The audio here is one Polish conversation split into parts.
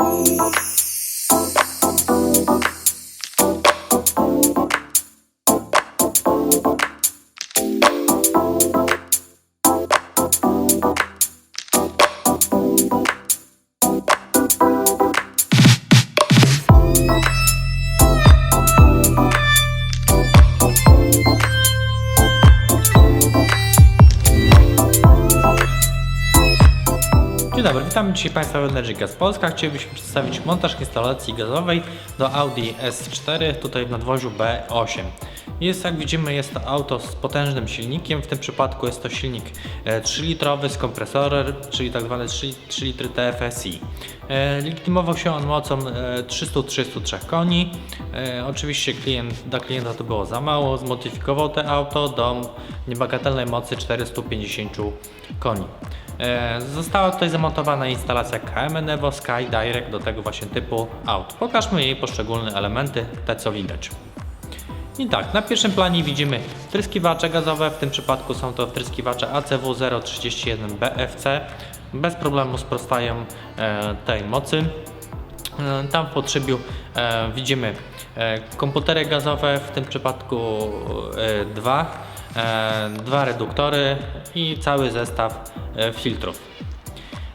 Música Dzień dobry, witam dzisiaj Państwa w Energy Gas Polska. Chcielibyśmy przedstawić montaż instalacji gazowej do Audi S4 tutaj w nadwoziu B8. Jest jak widzimy jest to auto z potężnym silnikiem, w tym przypadku jest to silnik e, 3-litrowy z kompresorem, czyli tak zwany 3, 3 litry TFSI. E, Legitymował się on mocą e, 300-303 koni. E, Oczywiście klient, dla klienta to było za mało, zmodyfikował to auto do niebagatelnej mocy 450 koni. E, Została tutaj zamontowana instalacja KM Evo Sky Direct do tego właśnie typu aut. Pokażmy jej poszczególne elementy, te co widać. I tak, na pierwszym planie widzimy wtryskiwacze gazowe, w tym przypadku są to wtryskiwacze ACW 031 BFC. Bez problemu sprostają e, tej mocy. E, Tam w potrzebiu e, widzimy e, komputery gazowe, w tym przypadku e, dwa, e, dwa reduktory i cały zestaw e, filtrów.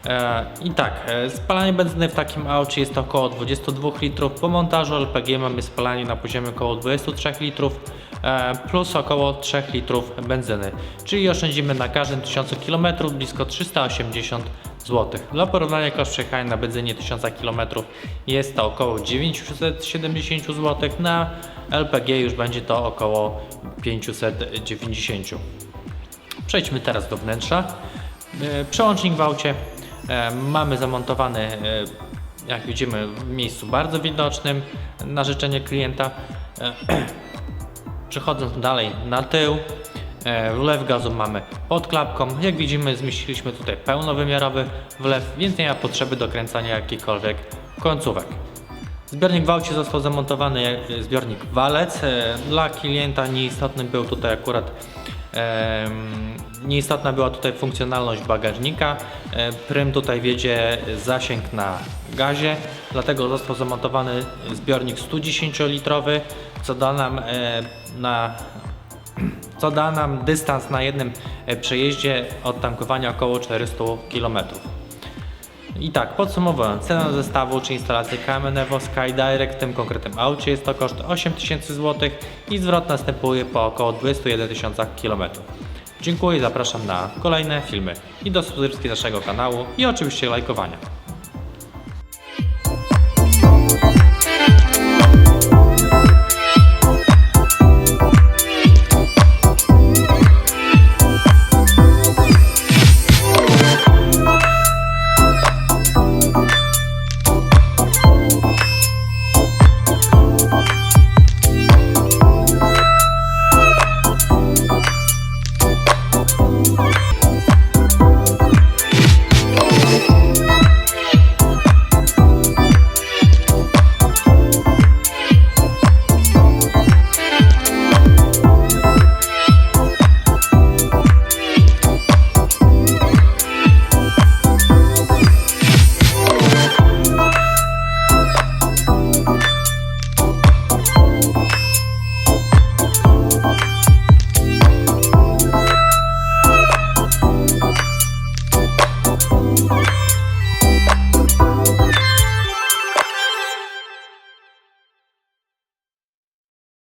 E, I tak, e, spalanie benzyny w takim aucie jest około 22 litrów. Po montażu LPG mamy spalanie na poziomie około 23 litrów e, plus około 3 litrów benzyny. Czyli oszczędzimy na każdym 1000 km blisko 380 zł. Dla porównania koszt przejechania na benzynie 1000 km jest to około 970 zł. Na LPG już będzie to około 590 Przejdźmy teraz do wnętrza. Przełącznik w aucie mamy zamontowany, e, jak widzimy, w miejscu bardzo widocznym na życzenie klienta. E, Przechodząc dalej na tył, e, wlew gazu mamy pod klapką. Jak widzimy, zmieściliśmy tutaj pełnowymiarowy wlew, więc nie ma potrzeby dokręcania jakichkolwiek końcówek. Zbiornik w aucie został zamontowany jak zbiornik walec. E, Dla klienta nieistotny był tutaj akurat nieistotna była tutaj funkcjonalność bagażnika. E, Prym tutaj wiedzie zasięg na gazie, dlatego został zamontowany zbiornik 110-litrowy, co da nam e, na co da nam dystans na jednym e, przejeździe od tankowania około 400 km. I tak, podsumowując, cena zestawu czy instalacji KM Evo Sky Direct w tym konkretnym aucie jest to koszt 8000 zł i zwrot następuje po około 21 tysiącach km. Dziękuję i zapraszam na kolejne filmy i do subskrypcji naszego kanału i oczywiście lajkowania.